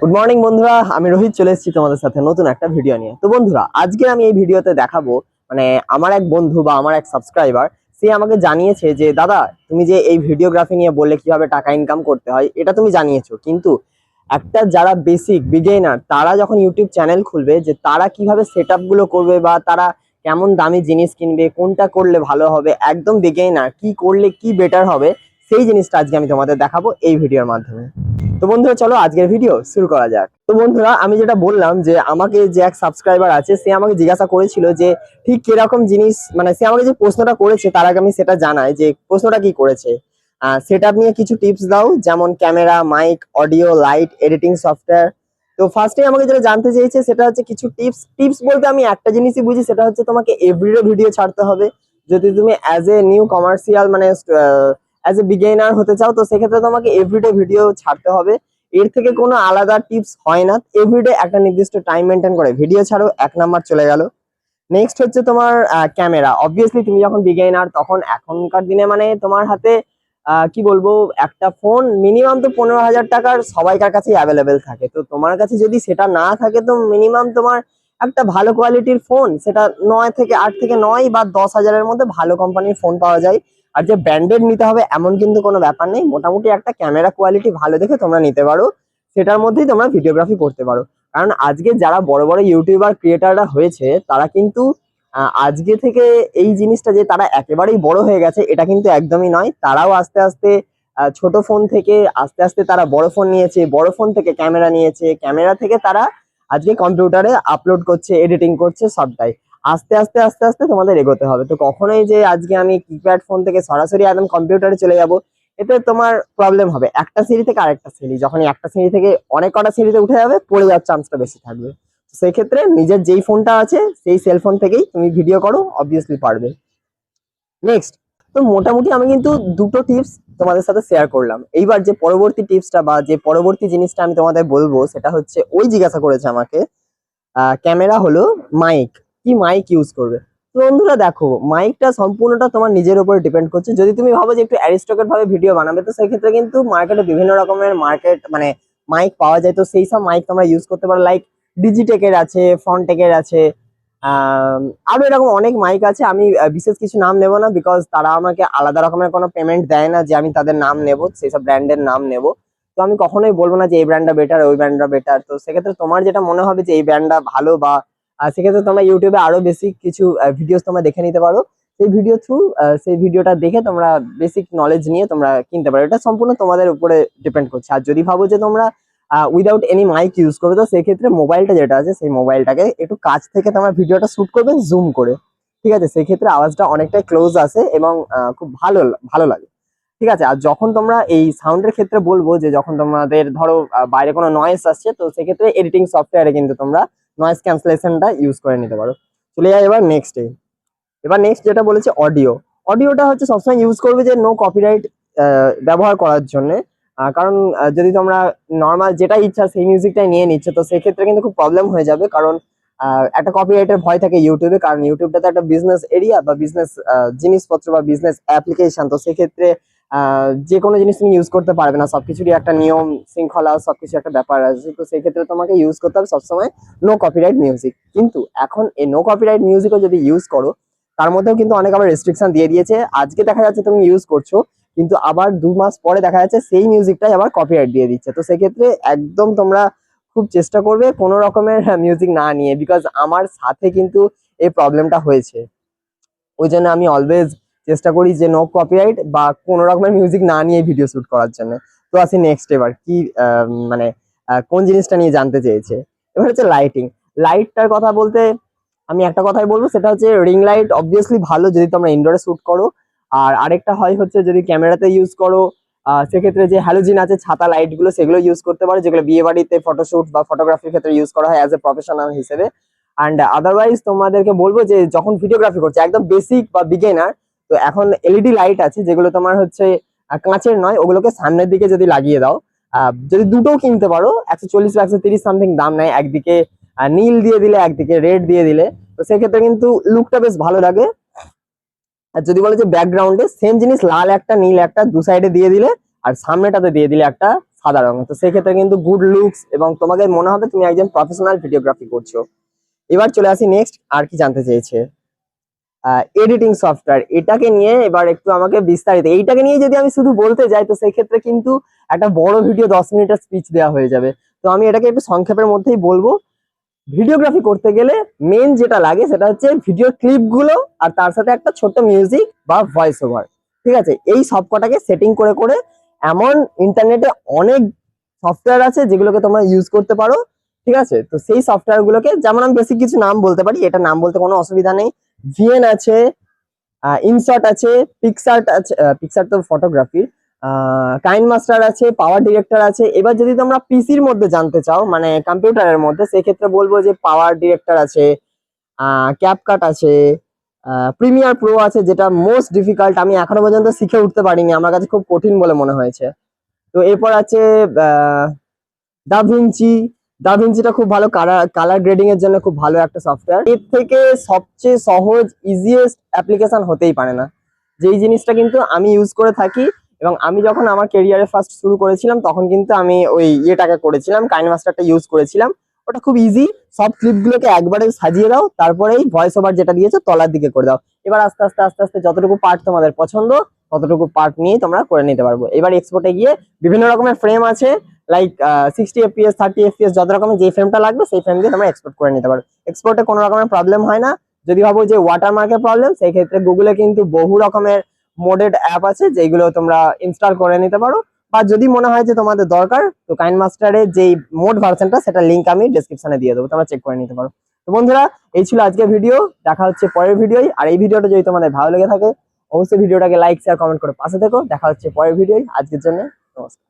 Good morning বন্ধুরা। আমি রোহিত, চলে এসেছি তোমাদের সাথে নতুন একটা ভিডিও নিয়ে। তো বন্ধুরা, আজকে আমি এই ভিডিওতে দেখাবো মানে আমার এক বন্ধু বা আমার এক সাবস্ক্রাইবার সে আমাকে জানিয়েছে যে, দাদা, তুমি যে এই ভিডিওগ্রাফি নিয়ে বললে কীভাবে টাকা ইনকাম করতে হয়, এটা তুমি জানিয়েছো। কিন্তু একটা যারা বেসিক বিগেনার তারা যখন ইউটিউব চ্যানেল খুলবে, যে তারা কীভাবে সেটগুলো করবে বা তারা কেমন দামি জিনিস কিনবে, কোনটা করলে ভালো হবে, একদম বিগেনার কি করলে কি বেটার হবে, সেই জিনিসটা আজকে আমি তোমাদের দেখাবো এই ভিডিওর মাধ্যমে। তো বন্ধুরা, চলো আজকের ভিডিও শুরু করা যাক। তো বন্ধুরা, আমি যেটা বললাম যে আমাকে যে এক সাবস্ক্রাইবার আছে, সে আমাকে জিজ্ঞাসা করেছিল যে, ঠিক কীরকম জিনিস মানে সে আমাকে যে প্রশ্নটা করেছে, তার আগে আমি সেটা জানাই যে, প্রশ্নটা কি করেছে? সেটা নিয়ে কিছু টিপস দাও, যেমন camera mic audio light editing software তো ফার্স্টে আমাকে যেটা জানতে চেয়েছে, সেটা হচ্ছে কিছু টিপস টিপস বলতে আমি একটা জিনিসই বুঝি, সেটা হচ্ছে তোমাকে এভরিডে ভিডিও ছাড়তে হবে। যদি তুমি অ্যাজ এ নিউ কমার্শিয়াল মানে অ্যাজ এ বিগেনার হতে চাও, তো সেক্ষেত্রে তোমাকে এভরিডে ভিডিও ছাড়তে হবে। এর থেকে কোনো আলাদা টিপস হয় না। এভরিডে একটা নির্দিষ্ট টাইম মেনটেন করে। ভিডিও ছাড়ো, এক নাম্বার চলে গেল। নেক্সট হচ্ছে তোমার ক্যামেরা অবভিয়াসলি তুমি যখন বিগেনার তখন এখনকার দিনে মানে তোমার হাতে কি বলব, একটা ফোন মিনিমাম তো পনেরো হাজার টাকার সবাইকার কাছেই অ্যাভেলেবেল থাকে। তো তোমার কাছে যদি সেটা না থাকে, তো মিনিমাম তোমার একটা ভালো কোয়ালিটির ফোন সেটা নয় থেকে আট থেকে নয় বা দশ হাজারের মধ্যে ভালো কোম্পানির ফোন পাওয়া যায়। আর যে ব্র্যান্ডেড নিতে হবে এমন কিন্তু কোনো ব্যাপার নেই। মোটামুটি একটা ক্যামেরা কোয়ালিটি ভালো দেখে তোমরা নিতে পারো। সেটার মধ্যেই তোমরা ভিডিওগ্রাফি করতে পারো। কারণ আজকে যারা বড় বড় ইউটিউবার ক্রিয়েটাররা হয়েছে, তারা কিন্তু আজকে থেকে এই জিনিসটা যে তারা একেবারেই বড় হয়ে গেছে, এটা কিন্তু একদমই নয়। তারাও আস্তে আস্তে ছোট ফোন থেকে, আস্তে আস্তে তারা বড় ফোন নিয়েছে, বড় ফোন থেকে ক্যামেরা নিয়েছে। ক্যামেরা থেকে তারা আজকে কম্পিউটারে আপলোড করছে এডিটিং করছে সবটাই। আস্তে আস্তে আস্তে আস্তে তোমাদের এগোতে হবে। তো কখনোই যে আজকে আমি কিপ্যাড ফোন থেকে সরাসরি একদম কম্পিউটারে চলে যাব, এতে তোমার প্রবলেম হবে। একটা সিঁড়ি থেকে আরেকটা সিঁড়ি যখন একটা সিঁড়ি থেকে অনেক কটা সিঁড়িতে উঠে যাবে, পড়ে যাওয়ার চান্সটা বেশি থাকবে। সেই ক্ষেত্রে নিজের যেই ফোনটা আছে, সেই সেলফোন থেকেই তুমি ভিডিও করো অবভিয়াসলি পারবে। নেক্সট তো মোটামুটি আমি কিন্তু দুটো টিপস তোমাদের সাথে শেয়ার করলাম। এইবার যে পরবর্তী টিপসটা বা যে পরবর্তী জিনিসটা আমি তোমাদের বলব, সেটা হচ্ছে ওই জিজ্ঞাসা করেছে আমাকে ক্যামেরা হলো মাইক কি মাইক ইউজ করবে? তো বন্ধুরা দেখো মাইকটা সম্পূর্ণটা তোমার নিজের উপর ডিপেন্ড করছে। যদি তুমি ভাবো যে একটু অ্যারিস্টকেট ভাবে ভিডিও বানাবে তো সেক্ষেত্রে কিন্তু মার্কেটে বিভিন্ন রকমের মার্কেট মানে মাইক পাওয়া যায়। তো সেই সব মাইক তোমরা ইউজ করতে পারো। লাইক ডিজিটেকের আছে ফ্রন্টেকের আছে আম, আরও এরকম অনেক মাইক আছে। আমি বিশেষ কিছু নাম নেব না বিকজ তারা আমাকে আলাদা রকমের কোনো পেমেন্ট দেয় না যে আমি তাদের নাম নেব সেই সব ব্র্যান্ডের নাম নেব। তো আমি কখনোই বলব না যে এই ব্র্যান্ডটা বেটার ওই ব্র্যান্ডটা বেটার তো সেক্ষেত্রে তোমার যেটা মনে হবে যে এই ব্র্যান্ডটা ভালো বা আহ, সেক্ষেত্রে তোমরা ইউটিউবে আরও বেশি কিছু ভিডিওস তোমরা দেখে নিতে পারো। সেই ভিডিও থ্রু সেই ভিডিওটা দেখে তোমরা বেসিক নলেজ নিয়ে তোমরা কিনতে পারো। এটা সম্পূর্ণ তোমাদের উপরে ডিপেন্ড করছে। আর যদি ভাবো যে তোমরা উইদাউট এনি মাইক ইউজ করবে তো সেক্ষেত্রে মোবাইলটা যেটা আছে সেই মোবাইলটাকে একটু কাছ থেকে তোমরা ভিডিওটা শুট করবে জুম করে। ঠিক আছে? সেক্ষেত্রে আওয়াজটা অনেকটাই ক্লোজ আসে এবং খুব ভালো ভালো লাগে। ঠিক আছে? আর যখন তোমরা এই সাউন্ডের ক্ষেত্রে বলব যে যখন তোমাদের ধরো বাইরে কোনো নয়েস আসছে তো সেক্ষেত্রে এডিটিং সফটওয়্যারে কিন্তু তোমরা নয়েজ ক্যান্সেলেশনটা ইউজ করে নিতে পারো। চলে যাই এবার নেক্সটে এবার নেক্সট যেটা বলেছে অডিও অডিওটা হচ্ছে সবসময় ইউজ করবে যে নো কপিরাইট ব্যবহার করার জন্য। কারণ যদি তোমরা নর্মাল যেটা ইচ্ছা সেই মিউজিকটাই নিয়ে নিচ্ছে, তো সেক্ষেত্রে কিন্তু খুব প্রবলেম হয়ে যাবে। কারণ একটা কপিরাইটের ভয় থাকে ইউটিউবে কারণ ইউটিউবটা তো একটা বিজনেস এরিয়া বা বিজনেস জিনিসপত্র বা বিজনেস অ্যাপ্লিকেশন তো সেক্ষেত্রে যে কোনো জিনিস তুমি ইউজ করতে পারবে না। সবকিছুরই একটা নিয়ম শৃঙ্খলা সবকিছু একটা ব্যাপার আছে। তো সেই ক্ষেত্রে তোমাকে ইউজ করতে হবে সবসময় নো কপিরাইট মিউজিক কিন্তু এখন এই নো কপিরাইট মিউজিকও যদি ইউজ করো, তার মধ্যেও কিন্তু অনেক আবার রেস্ট্রিকশন দিয়ে দিয়েছে। আজকে দেখা যাচ্ছে তুমি ইউজ করছ, কিন্তু আবার দু মাস পরে দেখা যাচ্ছে সেই মিউজিকটাই আবার কপিরাইট দিয়ে দিচ্ছে। তো সেক্ষেত্রে একদম তোমরা খুব চেষ্টা করবে কোনো রকমের মিউজিক না নিয়ে। বিকজ আমার সাথে কিন্তু এই প্রবলেমটা হয়েছে। ওই জন্য আমি অলওয়েজ চেষ্টা করি যে নো কপিরাইট বা কোনো রকমের মিউজিক না নিয়ে ভিডিও শুট করার জন্য। তো আসি নেক্সট এবার, কি মানে কোন জিনিসটা নিয়ে জানতে চেয়েছে? এবার হচ্ছে লাইটিং লাইটটার কথা বলতে আমি একটা কথাই বলব, সেটা হচ্ছে রিং লাইট অবভিয়াসলি ভালো যদি তোমরা ইনডোরে শুট করো। আর আরেকটা হয় হচ্ছে যদি ক্যামেরাতে ইউজ করো সেক্ষেত্রে যে হ্যালোজিন আছে, ছাতা লাইটগুলো, সেগুলো ইউজ করতে পারো, যেগুলো বিয়ে বাড়িতে ফটোশুট বা ফটোগ্রাফির ক্ষেত্রে ইউজ করা হয় অ্যাজ এ প্রফেশনাল হিসেবে। অ্যান্ড আদারওয়াইজ তোমাদেরকে বলব যে যখন ভিডিওগ্রাফি করছে, একদম বেসিক বা বিগেনার তো এখন এলইডি লাইট আছে, যেগুলো তোমার হচ্ছে কাঁচের নয়, ওগুলোকে সামনের দিকে যদি লাগিয়ে দাও যদি দুটোও কিনতে পারো, একশো চল্লিশ বা একশো তিরিশ সামথিং দাম নেয় একদিকে নীল দিয়ে দিলে একদিকে রেড দিয়ে দিলে, তো সেক্ষেত্রে কিন্তু লুকটা বেশ ভালো লাগে। আর যদি বলে যে ব্যাকগ্রাউন্ডে সেম জিনিস, লাল একটা, নীল একটা, দু সাইডে দিয়ে দিলে, আর সামনেটাতে দিয়ে দিলে একটা সাদা রঙের। তো সেক্ষেত্রে কিন্তু গুড লুকস এবং তোমাকে মনে হবে তুমি একজন প্রফেশনাল ভিডিওগ্রাফি করছ। এবার চলে আসি নেক্সট আর কি জানতে চেয়েছে। এডিটিং সফটওয়্যার এটাকে নিয়ে এবার একটু আমাকে বিস্তারিত, এইটাকে নিয়ে যদি আমি শুধু বলতে যাই, তো সেক্ষেত্রে কিন্তু একটা বড় ভিডিও দশ মিনিটের স্পিচ দেওয়া হয়ে যাবে। তো আমি এটাকে একটু সংক্ষেপের মধ্যেই বলব। ভিডিওগ্রাফি করতে গেলে মেন যেটা লাগে সেটা হচ্ছে ভিডিও ক্লিপগুলো আর তার সাথে একটা ছোট্ট মিউজিক বা ভয়েস ওভার ঠিক আছে? এই সব কটাকে সেটিং করে করে এমন ইন্টারনেটে অনেক সফটওয়্যার আছে যেগুলোকে তোমরা ইউজ করতে পারো, ঠিক আছে? তো সেই সফটওয়্যারগুলোকে যেমন আমি বেসিক কিছু নাম বলতে পারি, এটা নাম বলতে কোনো অসুবিধা নেই। ভিএন আছে ইনশট আছে পিকসার্ট আছে পিকসার্ট তো ফটোগ্রাফির কাইন মাস্টার আছে পাওয়ার ডিরেক্টর আছে। এবার যদি তোমরা পিসির মধ্যে জানতে চাও মানে কম্পিউটারের মধ্যে, সেক্ষেত্রে বলব যে পাওয়ার ডিরেক্টর আছে ক্যাপকাট আছে প্রিমিয়ার প্রো আছে, যেটা মোস্ট ডিফিকাল্ট আমি এখনও পর্যন্ত শিখে উঠতে পারিনি, আমার কাছে খুব কঠিন বলে মনে হয়েছে। তো এরপর আছে দাভিঞ্চি দাভিঞ্চিটা খুব ভালো কালার কালার গ্রেডিং এর জন্য খুব ভালো একটা সফটওয়্যার এর থেকে সবচেয়ে সহজ ইজিয়েস্ট অ্যাপ্লিকেশন হতেই পারে না। যেই জিনিসটা কিন্তু আমি ইউজ করে থাকি এবং আমি যখন আমার কেরিয়ারে ফার্স্ট শুরু করেছিলাম, তখন কিন্তু আমি ওই ইয়েটাকে করেছিলাম কাইন মাস্টারটা ইউজ করেছিলাম। ওটা খুব ইজি সব ক্লিপগুলোকে একবারে সাজিয়ে দাও, তারপরেই ভয়েস ওভার যেটা দিয়েছ, তলার দিকে করে দাও। এবার আস্তে আস্তে আস্তে আস্তে যতটুকু পার্ট তোমাদের পছন্দ, ততটুকু পার্ট নিয়ে তোমরা করে নিতে পারব। এবার এক্সপোর্টে গিয়ে বিভিন্ন রকমের ফ্রেম আছে। Like sixty FPS thirty FPS যত রকমের যে ফ্রেমটা লাগবে, সেই ফ্রেম দিয়ে তোমরা এক্সপোর্ট করে নিতে পারো। এক্সপোর্টে কোনো রকমের প্রবলেম হয় না। যদি ভাবো যে ওয়াটারমার্কের প্রবলেম সেই ক্ষেত্রে গুগলে কিন্তু বহু রকমের মোডেড অ্যাপ আছে, যেগুলো তোমরা ইনস্টল করে নিতে পারো। বা যদি মনে হয় যে তোমাদের দরকার, তো কাইন মাস্টারের যেই মোড ভার্সনটা সেটা লিঙ্ক আমি ডিসক্রিপশনে দিয়ে দেবো, তোমরা চেক করে নিতে পারো। তো বন্ধুরা, এই ছিল আজকের ভিডিও দেখা হচ্ছে পরের ভিডিওই আর এই ভিডিওটা যদি তোমাদের ভালো লেগে থাকে, অবশ্যই ভিডিওটাকে লাইক শেয়ার কমেন্ট করে পাশে থেকো। দেখা হচ্ছে পরের ভিডিওই আজকের জন্য, নমস্কার।